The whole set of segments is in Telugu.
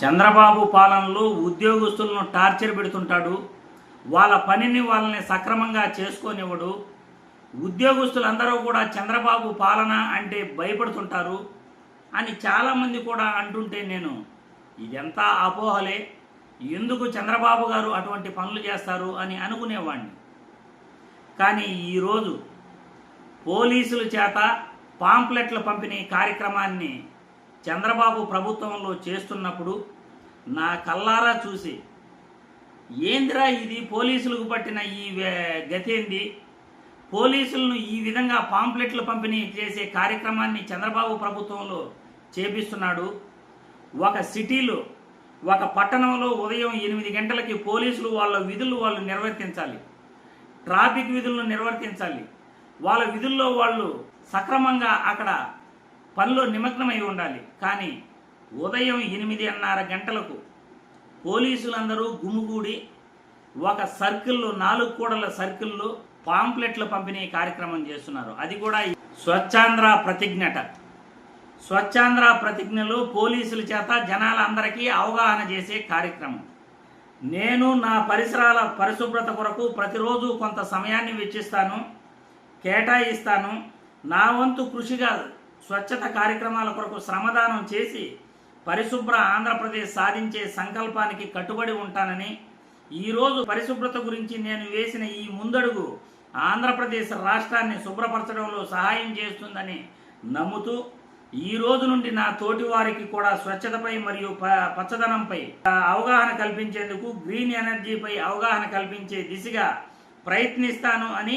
చంద్రబాబు పాలనలో ఉద్యోగస్తులను టార్చర్ పెడుతుంటాడు వాళ్ళ పనిని వాళ్ళని సక్రమంగా చేసుకోనివ్వడు. ఉద్యోగస్తులందరూ కూడా చంద్రబాబు పాలన అంటే భయపడుతుంటారు అని చాలామంది కూడా అంటుంటే నేను ఇదంతా అపోహలే. ఎందుకు చంద్రబాబు గారు అటువంటి పనులు చేస్తారు? అని అనుకునేవాడిని కానీ ఈరోజు పోలీసుల చేత పాంప్లెట్ల పంపిణీ కార్యక్రమాన్ని చంద్రబాబు ప్రభుత్వంలో చేస్తున్నప్పుడు నా కల్లారా చూసి ఏందిరా ఇది? పోలీసులకు పట్టిన ఈ గతేంది? పోలీసులను ఈ విధంగా పాంప్లెట్లు పంపిణీ చేసే కార్యక్రమాన్ని చంద్రబాబు ప్రభుత్వంలో చేపిస్తున్నాడు. ఒక సిటీలో ఒక పట్టణంలో ఉదయం ఎనిమిది గంటలకి పోలీసులు వాళ్ళ విధులు వాళ్ళు నిర్వర్తించాలి. ట్రాఫిక్ విధులను నిర్వర్తించాలి. వాళ్ళ విధుల్లో వాళ్ళు సక్రమంగా అక్కడ పనిలో నిమగ్నమై ఉండాలి. కానీ ఉదయం ఎనిమిదిన్నర గంటలకు పోలీసులందరూ గుమిగూడి ఒక సర్కిల్లో నాలుగు కూడల సర్కిల్లో పాంప్లెట్ల పంపిణీ కార్యక్రమం చేస్తున్నారు. అది కూడా స్వచ్ఛాంధ్ర ప్రతిజ్ఞట. స్వచ్ఛాంధ్ర ప్రతిజ్ఞలు పోలీసుల చేత జనాలందరికీ అవగాహన చేసే కార్యక్రమం. నేను నా పరిసరాల పరిశుభ్రత కొరకు ప్రతిరోజు కొంత సమయాన్ని వెచ్చిస్తాను కేటాయిస్తాను. నా వంతు కృషిగా స్వచ్ఛత కార్యక్రమాల కొరకు శ్రమదానం చేసి పరిశుభ్ర ఆంధ్రప్రదేశ్ సాధించే సంకల్పానికి కట్టుబడి ఉంటానని ఈరోజు పరిశుభ్రత గురించి నేను వేసిన ఈ ముందడుగు ఆంధ్రప్రదేశ్ రాష్ట్రాన్ని శుభ్రపరచడంలో సహాయం చేస్తుందని నమ్ముతూ ఈ రోజు నుండి నా తోటి వారికి కూడా స్వచ్ఛతపై మరియు ప- పచ్చదనంపై అవగాహన కల్పించేందుకు గ్రీన్ ఎనర్జీపై అవగాహన కల్పించే దిశగా ప్రయత్నిస్తాను అని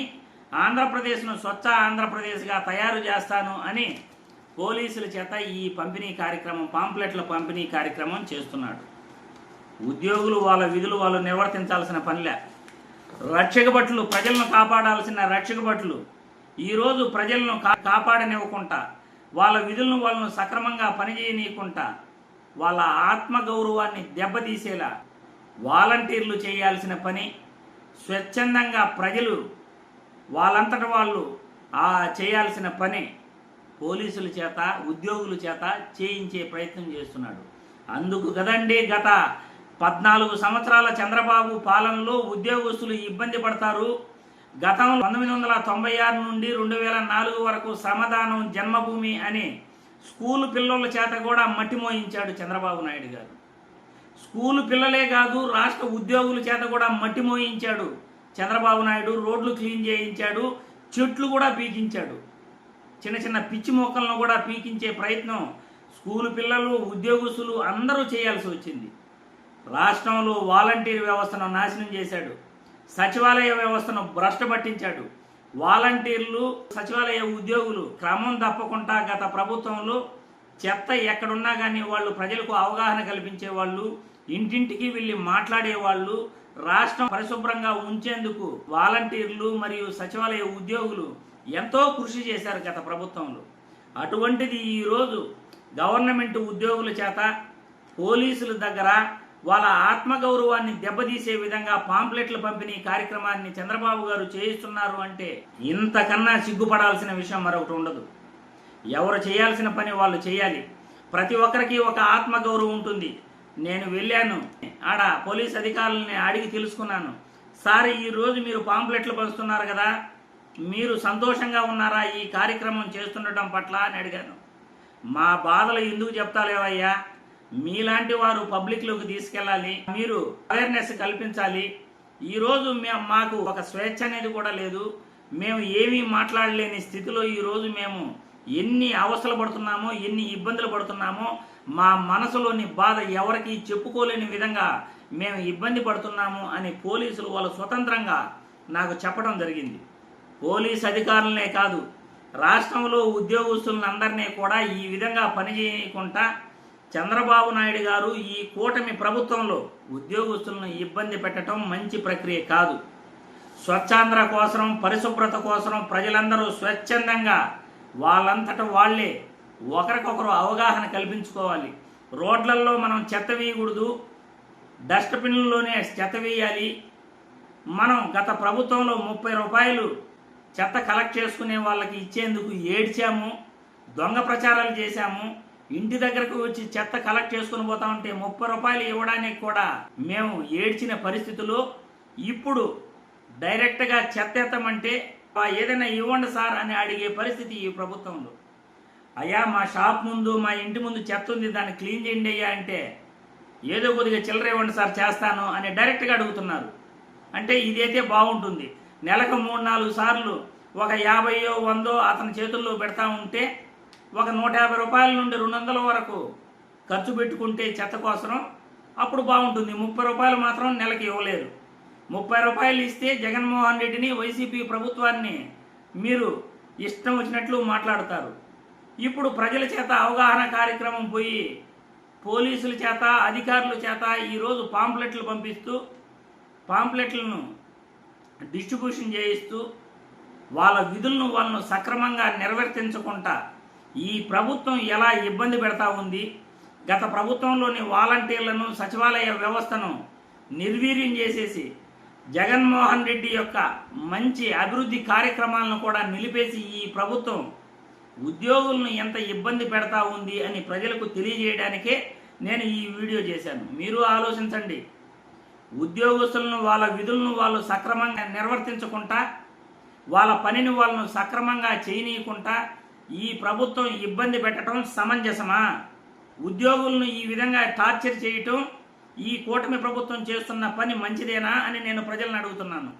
ఆంధ్రప్రదేశ్ను స్వచ్ఛ ఆంధ్రప్రదేశ్గా తయారు చేస్తాను అని పోలీసుల చేత ఈ పంపిణీ కార్యక్రమం పాంప్లెట్ల పంపిణీ కార్యక్రమం చేస్తున్నాడు. ఉద్యోగులు వాళ్ళ విధులు వాళ్ళు నిర్వర్తించాల్సిన పనిలే. రక్షక భటులు ప్రజలను కాపాడాల్సిన రక్షక భటులు ఈరోజు ప్రజలను కా కాపాడనివ్వకుండా వాళ్ళ విధులను వాళ్ళను సక్రమంగా పనిచేయనీయకుండా వాళ్ళ ఆత్మగౌరవాన్ని దెబ్బతీసేలా వాలంటీర్లు చేయాల్సిన పని స్వచ్ఛందంగా ప్రజలు వాళ్ళంతట వాళ్ళు ఆ చేయాల్సిన పని పోలీసుల చేత ఉద్యోగుల చేత చేయించే ప్రయత్నం చేస్తున్నాడు. అందుకు కదండి గత పద్నాలుగు సంవత్సరాల చంద్రబాబు పాలనలో ఉద్యోగస్తులు ఇబ్బంది పడతారు. గతంలో పంతొమ్మిది వందల తొంభై ఆరు నుండి రెండు వేల నాలుగు వరకు సమాధానం జన్మభూమి అనే స్కూలు పిల్లల చేత కూడా మట్టి మోయించాడు చంద్రబాబు నాయుడు గారు. స్కూలు పిల్లలే కాదు రాష్ట్ర ఉద్యోగుల చేత కూడా మట్టి మోయించాడు చంద్రబాబు నాయుడు. రోడ్లు క్లీన్ చేయించాడు చెట్లు కూడా పీకించాడు. చిన్న చిన్న పిచ్చి మొక్కలను కూడా పీకించే ప్రయత్నం స్కూలు పిల్లలు ఉద్యోగస్తులు అందరూ చేయాల్సి వచ్చింది. రాష్ట్రంలో వాలంటీర్ వ్యవస్థను నాశనం చేశాడు. సచివాలయ వ్యవస్థను భ్రష్ట పట్టించాడు. వాలంటీర్లు సచివాలయ ఉద్యోగులు క్రమం తప్పకుండా గత ప్రభుత్వంలో చెత్త ఎక్కడున్నా కానీ వాళ్ళు ప్రజలకు అవగాహన కల్పించే వాళ్ళు ఇంటింటికి వెళ్ళి మాట్లాడేవాళ్ళు రాష్ట్రం పరిశుభ్రంగా ఉంచేందుకు వాలంటీర్లు మరియు సచివాలయ ఉద్యోగులు ఎంతో కృషి చేశారు గత ప్రభుత్వంలో. అటువంటిది ఈరోజు గవర్నమెంట్ ఉద్యోగుల చేత పోలీసుల దగ్గర వాళ్ళ ఆత్మగౌరవాన్ని దెబ్బతీసే విధంగా పాంప్లెట్లు పంపిణీ కార్యక్రమాన్ని చంద్రబాబు గారు చేయిస్తున్నారు అంటే ఇంతకన్నా సిగ్గుపడాల్సిన విషయం మరొకటి ఉండదు. ఎవరు చేయాల్సిన పని వాళ్ళు చేయాలి. ప్రతి ఒక్కరికి ఒక ఆత్మగౌరవం ఉంటుంది. నేను వెళ్ళాను. ఆడ పోలీస్ అధికారులని అడిగి తెలుసుకున్నాను. సార్ ఈ రోజు మీరు పాంప్లెట్లు పంచుతున్నారు కదా. మీరు సంతోషంగా ఉన్నారా? ఈ కార్యక్రమం చేస్తుండటం పట్ల అని అడిగాను. మా బాధలు ఎందుకు చెప్తాలేవయ్యా? మీలాంటి వారు పబ్లిక్లోకి తీసుకెళ్ళాలి. మీరు అవేర్నెస్ కల్పించాలి. ఈరోజు మేము మాకు ఒక స్వేచ్ఛ అనేది కూడా లేదు. మేము ఏమీ మాట్లాడలేని స్థితిలో ఈరోజు మేము ఎన్ని అవస్థలు పడుతున్నామో ఎన్ని ఇబ్బందులు పడుతున్నామో మా మనసులోని బాధ ఎవరికి చెప్పుకోలేని విధంగా మేము ఇబ్బంది పడుతున్నాము అని పోలీసులు వాళ్ళు స్వతంత్రంగా నాకు చెప్పడం జరిగింది. పోలీస్ అధికారులనే కాదు రాష్ట్రంలో ఉద్యోగస్తులందరినీ కూడా ఈ విధంగా పనిచేయకుండా చంద్రబాబు నాయుడు గారు ఈ కూటమి ప్రభుత్వంలో ఉద్యోగస్తులను ఇబ్బంది పెట్టడం మంచి ప్రక్రియ కాదు. స్వచ్ఛాంధ్ర కోసం పరిశుభ్రత కోసం ప్రజలందరూ స్వచ్ఛందంగా వాళ్ళంతట వాళ్ళే ఒకరికొకరు అవగాహన కల్పించుకోవాలి. రోడ్లలో మనం చెత్త వేయకూడదు డస్ట్బిన్లలోనే చెత్త వేయాలి. మనం గత ప్రభుత్వంలో ముప్పై రూపాయలు చెత్త కలెక్ట్ చేసుకునే వాళ్ళకి ఇచ్చేందుకు ఏడ్చాము దొంగ ప్రచారాలు చేశాము. ఇంటి దగ్గరకు వచ్చి చెత్త కలెక్ట్ చేసుకుని పోతా ఉంటే ముప్పై రూపాయలు ఇవ్వడానికి కూడా మేము ఏడ్చిన పరిస్థితులు. ఇప్పుడు డైరెక్ట్గా చెత్త ఎత్తమంటే ఏదైనా ఇవ్వండి సార్ అని అడిగే పరిస్థితి ఈ ప్రభుత్వంలో. అయ్యా మా షాప్ ముందు మా ఇంటి ముందు చెత్త ఉంది దాన్ని క్లీన్ చేయండి అయ్యా అంటే ఏదో కొద్దిగా చిల్లర ఇవ్వండి సార్ చేస్తాను అని డైరెక్ట్గా అడుగుతున్నారు. అంటే ఇదైతే బాగుంటుంది. నెలకు మూడు నాలుగు సార్లు ఒక యాభైయో వందో అతని చేతుల్లో పెడతా ఉంటే ఒక నూట యాభై రూపాయల నుండి రెండు వందల వరకు ఖర్చు పెట్టుకుంటే చెత్త కోసం అప్పుడు బాగుంటుంది. ముప్పై రూపాయలు మాత్రం నెలకి ఇవ్వలేరు ముప్పై రూపాయలు ఇస్తే జగన్మోహన్ రెడ్డిని వైసీపీ ప్రభుత్వాన్ని మీరు ఇష్టం వచ్చినట్లు మాట్లాడతారు. ఇప్పుడు ప్రజల చేత అవగాహన కార్యక్రమం పోయి పోలీసుల చేత అధికారుల చేత ఈరోజు పాంప్లెట్లు పంపిస్తూ పాంప్లెట్లను డిస్ట్రిబ్యూషన్ చేయిస్తూ వాళ్ళ విధులను వాళ్ళను సక్రమంగా నిర్వర్తించకుండా ఈ ప్రభుత్వం ఎలా ఇబ్బంది పెడతా ఉంది గత ప్రభుత్వంలోని వాలంటీర్లను సచివాలయ వ్యవస్థను నిర్వీర్యం చేసేసి జగన్మోహన్ రెడ్డి యొక్క మంచి అభివృద్ధి కార్యక్రమాలను కూడా నిలిపేసి ఈ ప్రభుత్వం ఉద్యోగులను ఎంత ఇబ్బంది పెడతా ఉంది అని ప్రజలకు తెలియజేయడానికే నేను ఈ వీడియో చేశాను. మీరు ఆలోచించండి. ఉద్యోగస్తులను వాళ్ళ విధులను వాళ్ళు సక్రమంగా నిర్వర్తించకుండా వాళ్ళ పనిని వాళ్ళను సక్రమంగా చేయనీయకుండా ఈ ప్రభుత్వం ఇబ్బంది పెట్టడం సమంజసమా? ఉద్యోగులను ఈ విధంగా టార్చర్ చేయటం ఈ కూటమి ప్రభుత్వం చేస్తున్న పని మంచిదేనా అని నేను ప్రజలను అడుగుతున్నాను.